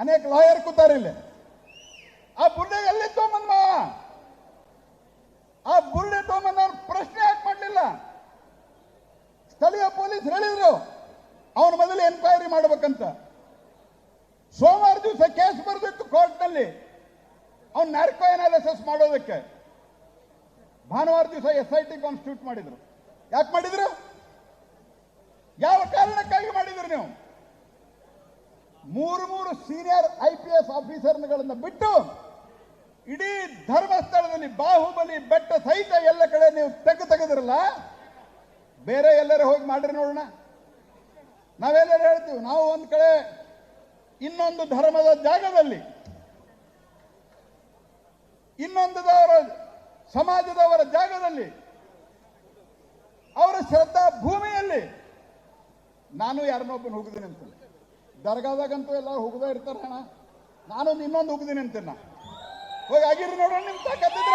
ಅನೇಕ ಲಾಯರ್ ಕೂತಾರೆ ಇಲ್ಲಿ. ಆ ಬುರ್ಡೆ ಎಲ್ಲಿ ತೊಗೊಂಬಂದ್ ಮಾವ ಆ ಬುರ್ಡೆ ತೊಗೊಂಬಂದ್ ಅವ್ರು ಪ್ರಶ್ನೆ ಯಾಕೆ ಮಾಡಲಿಲ್ಲ? ಸ್ಥಳೀಯ ಪೊಲೀಸ್ ಹೇಳಿದ್ರು, ಅವನ ಮೊದಲು ಎನ್ಕ್ವೈರಿ ಮಾಡ್ಬೇಕಂತ. ಸೋಮವಾರ ದಿವಸ ಕೇಸ್ ಬರೆದಿತ್ತು ಕೋರ್ಟ್ನಲ್ಲಿ ಅವ್ನು ನ್ಯಾರ್ಕೋ ಅನಾಲಿಸಿಸ್ ಮಾಡೋದಕ್ಕೆ. ಭಾನುವಾರ ದಿವಸ ಎಸ್ ಐ ಟಿ ಕಾನ್ಸ್ಟಿಟ್ಯೂಟ್ ಮಾಡಿದ್ರು. ಯಾಕೆ ಮಾಡಿದ್ರು? ಯಾವ ಕಾರಣಕ್ಕಾಗಿ ಮಾಡಿದ್ರು ನೀವು? ಮೂರು ಮೂರು ಸೀನಿಯರ್ ಐ ಪಿ ಎಸ್ ಆಫೀಸರ್ಗಳನ್ನು ಬಿಟ್ಟು ಇಡೀ ಧರ್ಮಸ್ಥಳದಲ್ಲಿ ಬಾಹುಬಲಿ ಬೆಟ್ಟ ಸಹಿತ ಎಲ್ಲ ಕಡೆ ನೀವು ತೆಗೆ ತೆಗೆದಿರಲ್ಲ? ಬೇರೆ ಎಲ್ಲರೂ ಹೋಗಿ ಮಾಡ್ರಿ ನೋಡೋಣ. ನಾವೆಲ್ಲರೂ ಹೇಳ್ತೀವಿ, ನಾವು ಒಂದ್ ಕಡೆ ಇನ್ನೊಂದು ಧರ್ಮದ ಜಾಗದಲ್ಲಿ ಇನ್ನೊಂದದವರ ಸಮಾಜದವರ ಜಾಗದಲ್ಲಿ ಅವರ ಶ್ರದ್ಧಾ ಭೂಮಿಯಲ್ಲಿ ನಾನು ಯಾರನ್ನೊಬ್ಬನ ಹೋಗಿದ್ದೀನಿ ಅಂತ ದರ್ಗಾದಾಗಂತೂ ಎಲ್ಲ ಹುಗ್ದೇ ಇರ್ತಾರೆ ಅಣ್ಣ. ನಾನೊಂದು ಇನ್ನೊಂದು ಹುಗ್ದೀನಿ ಅಂತೀನ. ಹೋಗಿ ಆಗಿರಿ ನೋಡೋಣ ನಿಮ್ ತಾಕತ್ತಿದ್ರ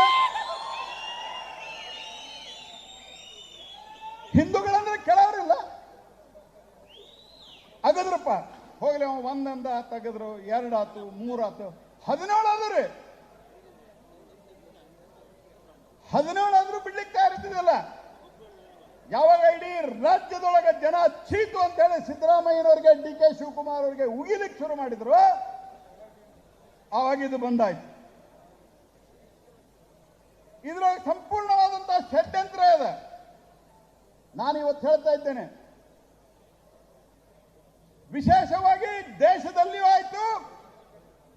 ಹಿಂದೂಗಳಂದ್ರೆ ಕೆಳವರಿಲ್ಲ ಅಗದ್ರಪ್ಪ ಹೋಗ್ಲಿ ಅವ, ಒಂದಂದ ತೆಗೆದ್ರು ಎರಡಾತು ಮೂರಾತು ಹದಿನೇಳು ಆದ್ರಿ ಹದಿನೇಳು ಆದ್ರೂ ಬಿಡ್ಲಿಕ್ಕೆ ತಯಾರಿದ್ದಿಲ್ಲ ಯಾವಾಗ ಇಡೀ ರಾಜ್ಯದೊಳಗೆ ಜನ ಚೀತು ಅಂತ ಹೇಳಿ ಸಿದ್ದರಾಮಯ್ಯನವರಿಗೆ ಡಿ ಕೆ ಶಿವಕುಮಾರ್ ಅವರಿಗೆ ಉಗಿಲಿಕ್ಕೆ ಶುರು ಮಾಡಿದ್ರು ಆವಾಗ ಇದು ಬಂದಾಯ್ತು. ಇದ್ರೊಳಗೆ ಸಂಪೂರ್ಣವಾದಂತಹ ಷಡ್ಯಂತ್ರ ಇದೆ. ನಾನು ಇವತ್ತು ಹೇಳ್ತಾ ಇದ್ದೇನೆ. ವಿಶೇಷವಾಗಿ ದೇಶದಲ್ಲಿಯೂ ಆಯ್ತು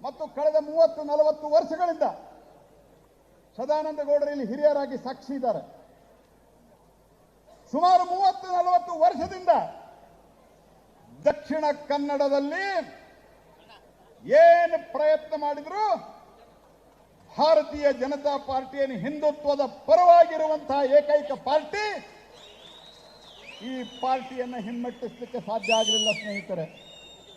ಮತ್ತು ಕಳೆದ ಮೂವತ್ತು ನಲವತ್ತು ವರ್ಷಗಳಿಂದ ಸದಾನಂದ ಗೌಡರು ಇಲ್ಲಿ ಹಿರಿಯರಾಗಿ ಸಾಕ್ಷಿ ಇದ್ದಾರೆ. ಸುಮಾರು ಮೂವತ್ತು ನಲವತ್ತು ವರ್ಷದಿಂದ ದಕ್ಷಿಣ ಕನ್ನಡದಲ್ಲಿ ಏನು ಪ್ರಯತ್ನ ಮಾಡಿದ್ರು ಭಾರತೀಯ ಜನತಾ ಪಾರ್ಟಿಯನ್ನು ಹಿಂದುತ್ವದ ಪರವಾಗಿರುವಂತಹ ಏಕೈಕ ಪಾರ್ಟಿ ಈ ಪಾರ್ಟಿಯನ್ನು ಹಿಮ್ಮೆಟ್ಟಿಸಲಿಕ್ಕೆ ಸಾಧ್ಯ ಆಗಲಿಲ್ಲ ಸ್ನೇಹಿತರೆ.